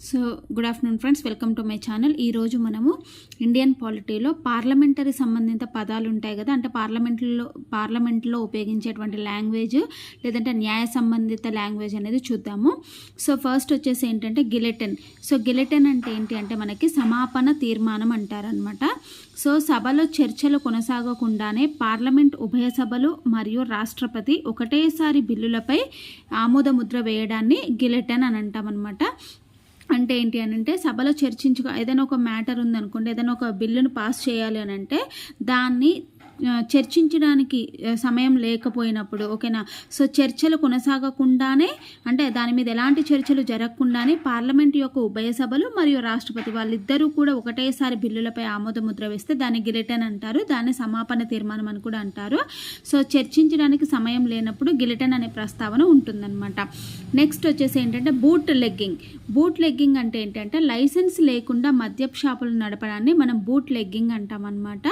So good afternoon friends welcome to my channel ఈరోజు మనము Indian పాలిటీలో parliamentary సంబంధిత పదాలు ఉంటాయి కదా అంటే పార్లమెంట్లో పార్లమెంట్లో ఉపయోగించేటువంటి లాంగ్వేజ్ లేదంటే న్యాయ సంబంధిత లాంగ్వేజ్ అనేది చూద్దాము. సో ఫస్ట్ వచ్చేసి ఏంటంటే గిలెటన్ సో గిలెటన్ అంటే ఏంటి అంటే మనకి సమాపన తీర్మానం అంటారనమాట సో సభలో చర్చలు కొనసాగకుండానే పార్లమెంట్ ఉభయ సభలు మరియు రాష్ట్రపతి ఒకటేసారి బిల్లులపై ఆమోద ముద్ర వేయడాన్ని గిలెటన్ అని అంటామన్నమాట. అంటే ఏంటి అని అంటే సభలో చర్చించుకో ఏదైనా ఒక మ్యాటర్ ఉందనుకోండి ఏదైనా ఒక బిల్లును పాస్ చేయాలి అని అంటే దాన్ని చర్చించడానికి సమయం లేకపోయినప్పుడు ఓకేనా? సో చర్చలు కొనసాగకుండానే అంటే దాని మీద ఎలాంటి చర్చలు జరగకుండానే పార్లమెంట్ యొక్క ఉభయ సభలు మరియు రాష్ట్రపతి వాళ్ళిద్దరూ కూడా ఒకటేసారి బిల్లులపై ఆమోద ముద్ర వేస్తే దాన్ని గిలిటన్ అంటారు. దాన్ని సమాపన తీర్మానం అని కూడా అంటారు. సో చర్చించడానికి సమయం లేనప్పుడు గిలిటన్ అనే ప్రస్తావన ఉంటుందన్నమాట. నెక్స్ట్ వచ్చేసి ఏంటంటే బూట్ లెగ్గింగ్. బూట్ లెగ్గింగ్ అంటే ఏంటంటే లైసెన్స్ లేకుండా మద్యప్ షాపులు నడపడాన్ని మనం బూట్ లెగ్గింగ్ అంటాం అనమాట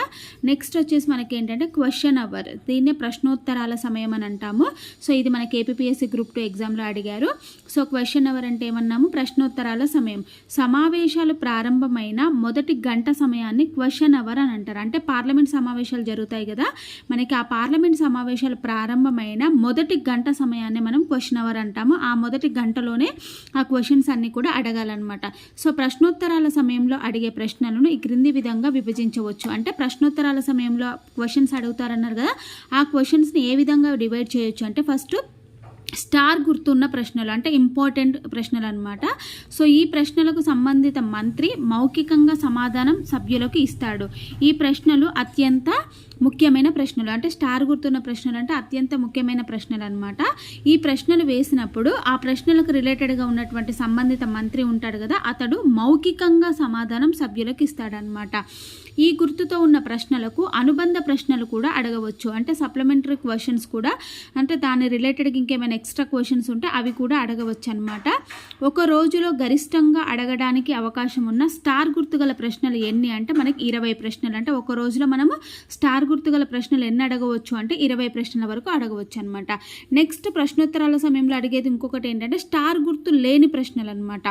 నెక్స్ట్ వచ్చేసి మనకి ఏంటంటే క్వశ్చన్ అవర్ దీన్నే ప్రశ్నోత్తరాల సమయం అని అంటాము. సో ఇది మనకి ఏపీఎస్సీ గ్రూప్ టూ ఎగ్జామ్లో అడిగారు. సో క్వశ్చన్ అవర్ అంటే ఏమన్నాము? ప్రశ్నోత్తరాల సమయం. సమావేశాలు ప్రారంభమైన మొదటి గంట సమయాన్ని క్వశ్చన్ అవర్ అని అంటారు. అంటే పార్లమెంట్ సమావేశాలు జరుగుతాయి కదా. మనకి ఆ పార్లమెంట్ సమావేశాలు ప్రారంభమైన మొదటి గంట సమయాన్ని మనం క్వశ్చన్ అవర్ అంటాము. ఆ మొదటి గంటలోనే ఆ క్వశ్చన్స్ అన్ని కూడా అడగాలన్నమాట. సో ప్రశ్నోత్తరాల సమయంలో అడిగే ప్రశ్నలను ఈ క్రింది విధంగా విభజించవచ్చు. అంటే ప్రశ్నోత్తరాల సమయంలో క్వశ్చన్స్ అడుగుతారన్నారు కదా ఆ క్వశ్చన్స్ని ఏ విధంగా డివైడ్ చేయొచ్చు అంటే ఫస్ట్ స్టార్ గుర్తున్న ప్రశ్నలు అంటే ఇంపార్టెంట్ ప్రశ్నలు అనమాట సో ఈ ప్రశ్నలకు సంబంధిత మంత్రి మౌఖికంగా సమాధానం సభ్యులకు ఇస్తాడు. ఈ ప్రశ్నలు అత్యంత ముఖ్యమైన ప్రశ్నలు. అంటే స్టార్ గుర్తున్న ప్రశ్నలు అంటే అత్యంత ముఖ్యమైన ప్రశ్నలు అనమాట ఈ ప్రశ్నలు వేసినప్పుడు ఆ ప్రశ్నలకు రిలేటెడ్గా ఉన్నటువంటి సంబంధిత మంత్రి ఉంటాడు కదా అతడు మౌఖికంగా సమాధానం సభ్యులకు ఇస్తాడనమాట ఈ గుర్తుతో ఉన్న ప్రశ్నలకు అనుబంధ ప్రశ్నలు కూడా అడగవచ్చు. అంటే సప్లిమెంటరీ క్వశ్చన్స్ కూడా అంటే దాని రిలేటెడ్గా ఇంకేమైనా ఎక్స్ట్రా క్వశ్చన్స్ ఉంటే అవి కూడా అడగవచ్చు అనమాట ఒక రోజులో గరిష్టంగా అడగడానికి అవకాశం ఉన్న స్టార్ గుర్తు గల ప్రశ్నలు ఎన్ని? అంటే మనకి ఇరవై ప్రశ్నలు. అంటే ఒక రోజులో మనము స్టార్ గుర్తు గల ప్రశ్నలు ఎన్ని అడగవచ్చు అంటే ఇరవై ప్రశ్నల వరకు అడగవచ్చు అనమాట నెక్స్ట్ ప్రశ్నోత్తరాల సమయంలో అడిగేది ఇంకొకటి ఏంటంటే స్టార్ గుర్తు లేని ప్రశ్నలు అనమాట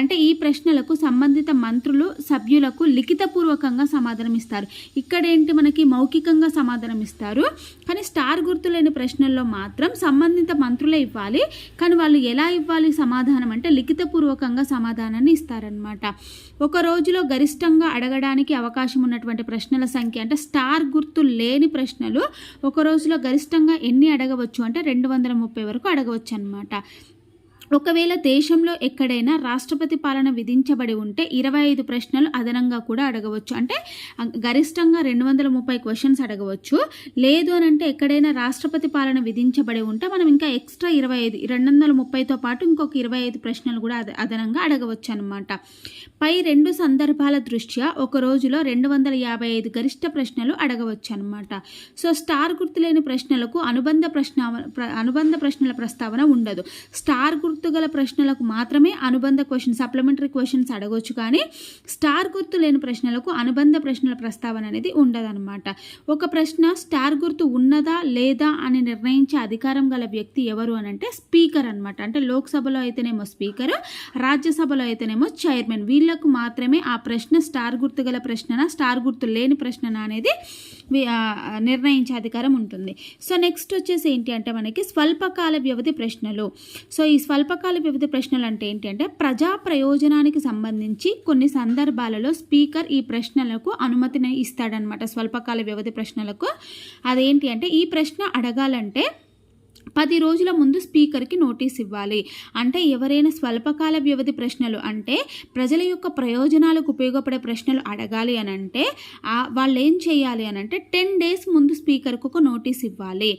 అంటే ఈ ప్రశ్నలకు సంబంధిత మంత్రులు సభ్యులకు లిఖితపూర్వకంగా సమాధానం ఇస్తారు. ఇక్కడ ఏంటి మనకి మౌఖికంగా సమాధానం ఇస్తారు? కానీ స్టార్ గుర్తు లేని ప్రశ్నల్లో మాత్రం సంబంధిత మంత్రులే ఇవ్వాలి. కానీ వాళ్ళు ఎలా ఇవ్వాలి సమాధానం అంటే లిఖితపూర్వకంగా సమాధానాన్ని ఇస్తారనమాట ఒక రోజులో గరిష్టంగా అడగడానికి అవకాశం ఉన్నటువంటి ప్రశ్నల సంఖ్య అంటే స్టార్ గుర్తు లేని ప్రశ్నలు ఒక రోజులో గరిష్టంగా ఎన్ని అడగవచ్చు? అంటే రెండు వందల ముప్పై వరకు అడగవచ్చు అనమాట ఒకవేళ దేశంలో ఎక్కడైనా రాష్ట్రపతి పాలన విధించబడి ఉంటే ఇరవై ఐదు ప్రశ్నలు అదనంగా కూడా అడగవచ్చు. అంటే గరిష్టంగా రెండు వందల ముప్పై క్వశ్చన్స్ అడగవచ్చు. లేదు అని అంటే ఎక్కడైనా రాష్ట్రపతి పాలన విధించబడి ఉంటే మనం ఇంకా ఎక్స్ట్రా ఇరవై ఐదు రెండు వందల ముప్పైతో పాటు ఇంకొక ఇరవై ఐదు ప్రశ్నలు కూడా అదనంగా అడగవచ్చు అనమాట పై రెండు సందర్భాల దృష్ట్యా ఒక రోజులో రెండు వందల యాభై ఐదు గరిష్ట ప్రశ్నలు అడగవచ్చు అనమాట సో స్టార్ గుర్తులేని ప్రశ్నలకు అనుబంధ ప్రశ్న అనుబంధ ప్రశ్నల ప్రస్తావన ఉండదు. స్టార్ గుర్తుగల ప్రశ్నలకు మాత్రమే అనుబంధ క్వశ్చన్ సప్లిమెంటరీ క్వశ్చన్స్ అడగొచ్చు కానీ స్టార్ గుర్తు లేని ప్రశ్నలకు అనుబంధ ప్రశ్నల ప్రస్తావన అనేది ఉండదన్నమాట. ఒక ప్రశ్న స్టార్ గుర్తు ఉన్నదా లేదా అని నిర్ణయించే అధికారం గల వ్యక్తి ఎవరు అని అంటే స్పీకర్ అనమాట అంటే లోక్సభలో అయితేనేమో స్పీకర్ రాజ్యసభలో అయితేనేమో చైర్మన్. వీళ్ళకు మాత్రమే ఆ ప్రశ్న స్టార్ గుర్తు గల ప్రశ్ననా స్టార్ గుర్తు లేని ప్రశ్న అనేది నిర్ణయించే అధికారం ఉంటుంది. సో నెక్స్ట్ వచ్చేసి ఏంటి అంటే మనకి స్వల్పకాల వ్యవధి ప్రశ్నలు. సో ఈ స్వల్పకాల వ్యవధి ప్రశ్నలు అంటే ఏంటి అంటే ప్రజా ప్రయోజనానికి సంబంధించి కొన్ని సందర్భాలలో స్పీకర్ ఈ ప్రశ్నలకు అనుమతిని ఇస్తాడనమాట స్వల్పకాల వ్యవధి ప్రశ్నలకు. అదేంటి అంటే ఈ ప్రశ్న అడగాలంటే పది రోజుల ముందు స్పీకర్కి నోటీస్ ఇవ్వాలి. అంటే ఎవరైనా స్వల్పకాల వ్యవధి ప్రశ్నలు అంటే ప్రజల యొక్క ప్రయోజనాలకు ఉపయోగపడే ప్రశ్నలు అడగాలి అని అంటే వాళ్ళు ఏం చేయాలి అని అంటే టెన్ డేస్ ముందు స్పీకర్కు ఒక నోటీస్ ఇవ్వాలి.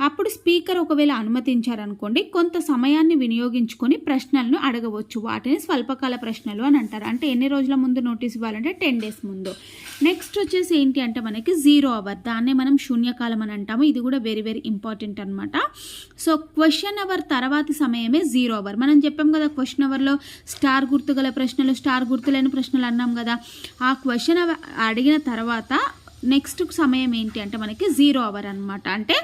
అప్పుడు స్పీకర్ ఒకవేళ అనుమతించారనుకోండి కొంత సమయాన్ని వినియోగించుకొని ప్రశ్నలను అడగవచ్చు. వాటిని స్వల్పకాల ప్రశ్నలు అని అంటారు. అంటే ఎన్ని రోజుల ముందు నోటీస్ ఇవ్వాలంటే టెన్ డేస్ ముందు. నెక్స్ట్ వచ్చేసి ఏంటి అంటే మనకి జీరో అవర్. దాన్నే మనం శూన్యకాలం అని అంటాము. ఇది కూడా వెరీ వెరీ ఇంపార్టెంట్ అనమాట సో క్వశ్చన్ అవర్ తర్వాతి సమయమే జీరో అవర్ మనం చెప్పాం కదా క్వశ్చన్ అవర్లో స్టార్ గుర్తు గల ప్రశ్నలు స్టార్ గుర్తు లేని ప్రశ్నలు అన్నాం కదా. ఆ క్వశ్చన్ అవర్ అడిగిన తర్వాత నెక్స్ట్ సమయం ఏంటి అంటే మనకి జీరో అవర్ అనమాట అంటే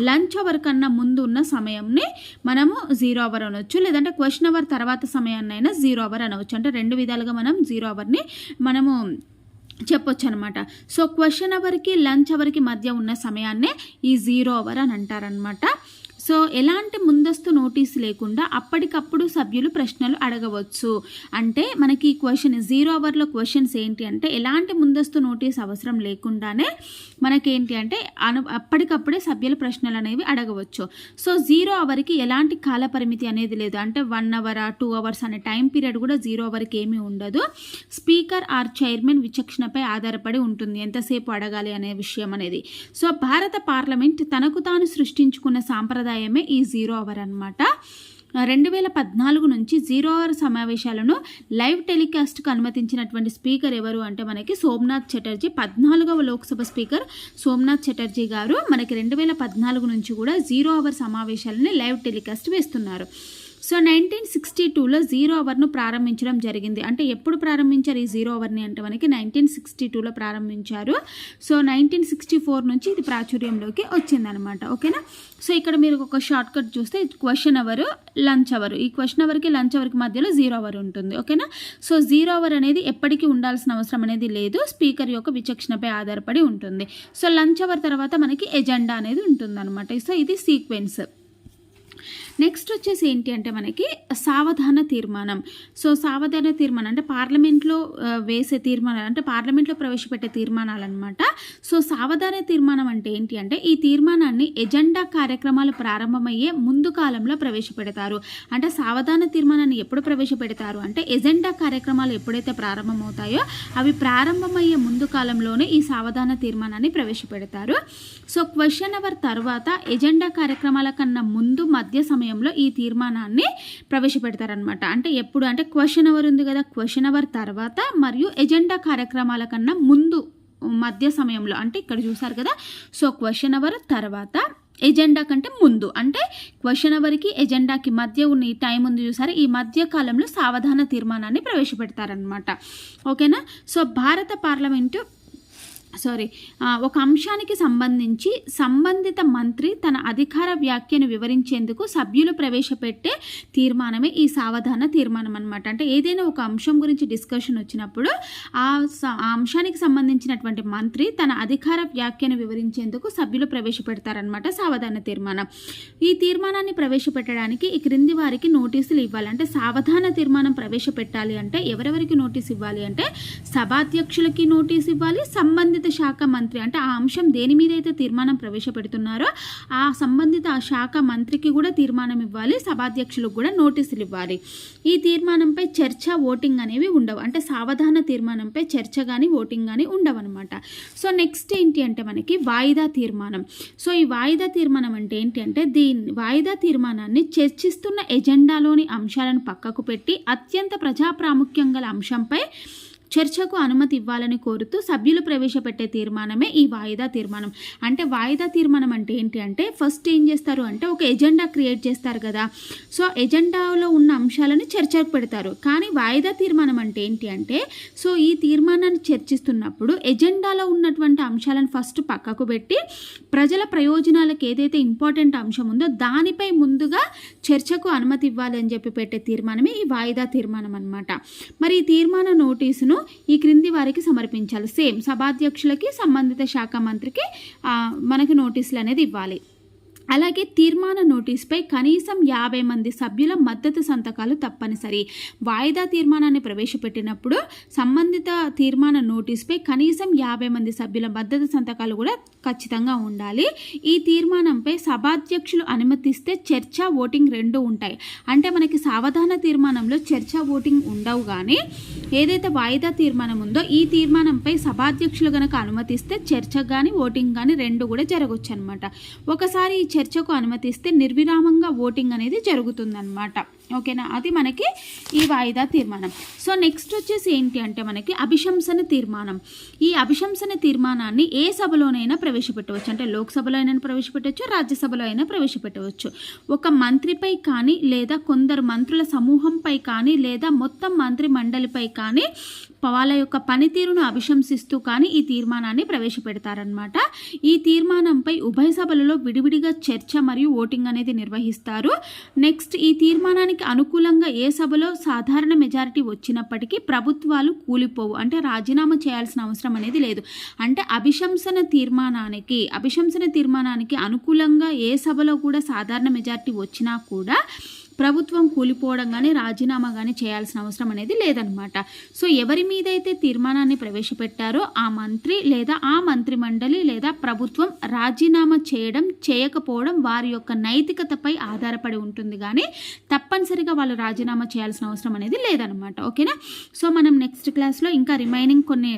లంచ్ అవర్ కన్నా ముందు ఉన్న సమయంని మనము జీరో అవర్ అనవచ్చు లేదంటే క్వశ్చన్ అవర్ తర్వాత సమయాన్ని అయినా జీరో అవర్ అనవచ్చు అంటే రెండు విధాలుగా మనం జీరో అవర్ని మనము చెప్పొచ్చు అనమాట సో క్వశ్చన్ అవర్కి లంచ్ అవర్కి మధ్య ఉన్న సమయాన్నే ఈ జీరో అవర్ అని అంటారనమాట సో ఎలాంటి ముందస్తు నోటీస్ లేకుండా అప్పటికప్పుడు సభ్యులు ప్రశ్నలు అడగవచ్చు. అంటే మనకి ఈ క్వశ్చన్ జీరో అవర్లో క్వశ్చన్స్ ఏంటి అంటే ఎలాంటి ముందస్తు నోటీస్ అవసరం లేకుండానే మనకేంటి అంటే అను అప్పటికప్పుడే సభ్యుల ప్రశ్నలు అనేవి అడగవచ్చు. సో జీరో అవర్కి ఎలాంటి కాల పరిమితి అనేది లేదు. అంటే వన్ అవర్ టూ అవర్స్ అనే టైం పీరియడ్ కూడా జీరో అవర్కి ఏమీ ఉండదు. స్పీకర్ ఆర్ చైర్మన్ విచక్షణపై ఆధారపడి ఉంటుంది. ఎంతసేపు అడగాలి అనే విషయం అనేది. సో భారత పార్లమెంట్ తనకు తాను సృష్టించుకున్న సాంప్రదాయ సాంప్రదాయమే ఈ జీరో అవర్ అనమాట రెండు వేల పద్నాలుగు నుంచి జీరో అవర్ సమావేశాలను లైవ్ టెలికాస్ట్కు అనుమతించినటువంటి స్పీకర్ ఎవరు అంటే మనకి సోమనాథ్ చటర్జీ. పద్నాలుగవ లోక్సభ స్పీకర్ సోమనాథ్ చటర్జీ గారు మనకి రెండు వేల పద్నాలుగు నుంచి కూడా జీరో అవర్ సమావేశాలని లైవ్ టెలికాస్ట్ వేస్తున్నారు. సో నైన్టీన్ సిక్స్టీ టూలో జీరో అవర్ను ప్రారంభించడం జరిగింది. అంటే ఎప్పుడు ప్రారంభించారు ఈ జీరో అవర్ని అంటే మనకి నైన్టీన్ సిక్స్టీ టూలో ప్రారంభించారు. సో నైన్టీన్ సిక్స్టీ ఫోర్ నుంచి ఇది ప్రాచుర్యంలోకి వచ్చిందనమాట ఓకేనా? సో ఇక్కడ మీరు ఒక షార్ట్ కట్ చూస్తే క్వశ్చన్ అవర్ లంచ్ అవర్ ఈ క్వశ్చన్ అవర్కి లంచ్ అవర్కి మధ్యలో జీరో అవర్ ఉంటుంది. ఓకేనా? సో జీరో అవర్ అనేది ఎప్పటికీ ఉండాల్సిన అవసరం అనేది లేదు. స్పీకర్ యొక్క విచక్షణపై ఆధారపడి ఉంటుంది. సో లంచ్ అవర్ తర్వాత మనకి ఎజెండా అనేది ఉంటుంది సో ఇది సీక్వెన్స్ నెక్స్ట్ వచ్చేసి ఏంటి అంటే మనకి సావధాన తీర్మానం. సో సావధాన తీర్మానం అంటే పార్లమెంట్లో వేసే తీర్మానాలు అంటే పార్లమెంట్లో ప్రవేశపెట్టే తీర్మానాలు అనమాట సో సావధాన తీర్మానం అంటే ఏంటి అంటే ఈ తీర్మానాన్ని ఎజెండా కార్యక్రమాలు ప్రారంభమయ్యే ముందు కాలంలో ప్రవేశపెడతారు. అంటే సావధాన తీర్మానాన్ని ఎప్పుడు ప్రవేశపెడతారు అంటే ఎజెండా కార్యక్రమాలు ఎప్పుడైతే ప్రారంభమవుతాయో అవి ప్రారంభమయ్యే ముందు కాలంలోనే ఈ సావధాన తీర్మానాన్ని ప్రవేశపెడతారు. సో క్వశ్చన్ అవర్ తర్వాత ఎజెండా కార్యక్రమాల కన్నా ముందు మధ్య మధ్య సమయంలో ఈ తీర్మానాన్ని ప్రవేశపెడతారనమాట అంటే ఎప్పుడు? అంటే క్వశ్చన్ అవర్ ఉంది కదా. క్వశ్చన్ అవర్ తర్వాత మరియు ఎజెండా కార్యక్రమాల కన్నా ముందు మధ్య సమయంలో. అంటే ఇక్కడ చూసారు కదా. సో క్వశ్చన్ అవర్ తర్వాత ఎజెండా కంటే ముందు. అంటే క్వశ్చన్ అవర్కి ఎజెండాకి మధ్య ఉన్న ఈ టైం ఉంది చూసారా? ఈ మధ్య కాలంలో సావధాన తీర్మానాన్ని ప్రవేశపెడతారనమాట ఓకేనా? సో భారత పార్లమెంటు సారీ ఒక అంశానికి సంబంధించి సంబంధిత మంత్రి తన అధికార వ్యాఖ్యను వివరించేందుకు సభ్యులు ప్రవేశపెట్టే తీర్మానమే ఈ సావధాన తీర్మానం అనమాట అంటే ఏదైనా ఒక అంశం గురించి డిస్కషన్ వచ్చినప్పుడు ఆ స- ఆ అంశానికి సంబంధించినటువంటి మంత్రి తన అధికార వ్యాఖ్యను వివరించేందుకు సభ్యులు ప్రవేశపెడతారనమాట సావధాన తీర్మానం. ఈ తీర్మానాన్ని ప్రవేశపెట్టడానికి ఈ క్రింది వారికి నోటీసులు ఇవ్వాలి. అంటే సావధాన తీర్మానం ప్రవేశపెట్టాలి అంటే ఎవరెవరికి నోటీస్ ఇవ్వాలి అంటే సభాధ్యక్షులకి నోటీస్ ఇవ్వాలి సంబంధిత శాఖ మంత్రి అంటే ఆ అంశం దేని మీద అయితే తీర్మానం ప్రవేశపెడుతున్నారో ఆ సంబంధిత ఆ శాఖ మంత్రికి కూడా తీర్మానం ఇవ్వాలి సభాధ్యక్షులకు కూడా నోటీసులు ఇవ్వాలి. ఈ తీర్మానంపై చర్చ ఓటింగ్ అనేవి ఉండవు. అంటే సావధాన తీర్మానంపై చర్చ కానీ ఓటింగ్ కానీ ఉండవన్నమాట. సో నెక్స్ట్ ఏంటి అంటే మనకి వాయిదా తీర్మానం. సో ఈ వాయిదా తీర్మానం అంటే ఏంటి అంటే దీని వాయిదా తీర్మానాన్ని చర్చిస్తున్న ఎజెండాలోని అంశాలను పక్కకు పెట్టి అత్యంత ప్రజా ప్రాముఖ్యం గల అంశంపై చర్చకు అనుమతి ఇవ్వాలని కోరుతూ సభ్యులు ప్రవేశపెట్టే తీర్మానమే ఈ వాయిదా తీర్మానం. అంటే వాయిదా తీర్మానం అంటే ఏంటి అంటే ఫస్ట్ ఏం చేస్తారు అంటే ఒక ఎజెండా క్రియేట్ చేస్తారు కదా. సో ఎజెండాలో ఉన్న అంశాలను చర్చకు పెడతారు. కానీ వాయిదా తీర్మానం అంటే ఏంటి అంటే సో ఈ తీర్మానాన్ని చర్చిస్తున్నప్పుడు ఎజెండాలో ఉన్నటువంటి అంశాలను ఫస్ట్ పక్కకు పెట్టి ప్రజల ప్రయోజనాలకు ఏదైతే ఇంపార్టెంట్ అంశం ఉందో దానిపై ముందుగా చర్చకు అనుమతి ఇవ్వాలి అని చెప్పి పెట్టే తీర్మానమే ఈ వాయిదా తీర్మానం అనమాట మరి ఈ తీర్మాన నోటీసును ఈ క్రింది వారికి సమర్పించాలి. సేమ్ సభాధ్యక్షులకి సంబంధిత శాఖ మంత్రికి మనకి నోటీసులు అనేది ఇవ్వాలి. అలాగే తీర్మాన నోటీస్పై కనీసం యాభై మంది సభ్యుల మద్దతు సంతకాలు తప్పనిసరి. వాయిదా తీర్మానాన్ని ప్రవేశపెట్టినప్పుడు సంబంధిత తీర్మాన నోటీస్పై కనీసం యాభై మంది సభ్యుల మద్దతు సంతకాలు కూడా ఖచ్చితంగా ఉండాలి. ఈ తీర్మానంపై సభాధ్యక్షులు అనుమతిస్తే చర్చ ఓటింగ్ రెండు ఉంటాయి. అంటే మనకి సావధాన తీర్మానంలో చర్చ ఓటింగ్ ఉండవు కానీ ఏదైతే వాయిదా తీర్మానం ఉందో ఈ తీర్మానంపై సభాధ్యక్షులు కనుక అనుమతిస్తే చర్చ కానీ ఓటింగ్ కానీ రెండు కూడా జరగవచ్చు అనమాట ఒకసారి చర్చకు అనుమతిస్తే నిర్విరామంగా ఓటింగ్ అనేది జరుగుతుందన్నమాట. ఓకేనా? అది మనకి ఈ వాయిదా తీర్మానం. సో నెక్స్ట్ వచ్చేసి ఏంటి అంటే మనకి అభిశంసన తీర్మానం. ఈ అభిశంసన తీర్మానాన్ని ఏ సభలోనైనా ప్రవేశపెట్టవచ్చు. అంటే లోక్సభలో అయినా ప్రవేశపెట్టవచ్చు రాజ్యసభలో అయినా ప్రవేశపెట్టవచ్చు. ఒక మంత్రిపై కానీ లేదా కొందరు మంత్రుల సమూహంపై కానీ లేదా మొత్తం మంత్రి మండలిపై కానీ వాళ్ళ యొక్క పనితీరును అభిశంసిస్తూ కానీ ఈ తీర్మానాన్ని ప్రవేశపెడతారనమాట ఈ తీర్మానంపై ఉభయ సభలలో విడివిడిగా చర్చ మరియు ఓటింగ్ అనేది నిర్వహిస్తారు. నెక్స్ట్ ఈ తీర్మానానికి అనుకూలంగా ఏ సభలో సాధారణ మెజారిటీ వచ్చినప్పటికీ ప్రభుత్వాలు కూలిపోవు. అంటే రాజీనామా చేయాల్సిన అవసరం అనేది లేదు. అంటే అభిశంసన తీర్మానానికి అభిశంసన తీర్మానానికి అనుకూలంగా ఏ సభలో కూడా సాధారణ మెజారిటీ వచ్చినా కూడా ప్రభుత్వం కూలిపోవడం కానీ రాజీనామా కానీ చేయాల్సిన అవసరం అనేది లేదనమాట సో ఎవరి మీద అయితే తీర్మానాన్ని ప్రవేశపెట్టారో ఆ మంత్రి లేదా ఆ మంత్రి మండలి లేదా ప్రభుత్వం రాజీనామా చేయడం చేయకపోవడం వారి యొక్క నైతికతపై ఆధారపడి ఉంటుంది. కానీ తప్పనిసరిగా వాళ్ళు రాజీనామా చేయాల్సిన అవసరం అనేది లేదనమాట ఓకేనా? సో మనం నెక్స్ట్ క్లాస్లో ఇంకా రిమైనింగ్ కొన్ని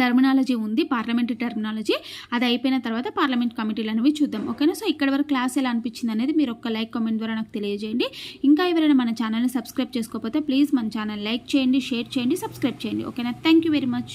టర్మినాలజీ ఉంది పార్లమెంటరీ టర్మినాలజీ అది అయిపోయిన తర్వాత పార్లమెంట్ కమిటీలు అనేవి చూద్దాం. ఓకేనా సో ఇక్కడ వరకు క్లాస్ ఎలా అనిపించింది అనేది మీరు ఒక్క లైక్ కామెంట్ ద్వారా నాకు తెలియజేయండి. ఇంకా ఎవరైనా మన ఛానల్ని సబ్స్క్రైబ్ చేసుకోకపోతే ప్లీజ్ మన ఛానల్ లైక్ చేయండి షేర్ చేయండి సబ్స్క్రైబ్ చేయండి. ఓకేనా థ్యాంక్ యూ వెరీ మచ్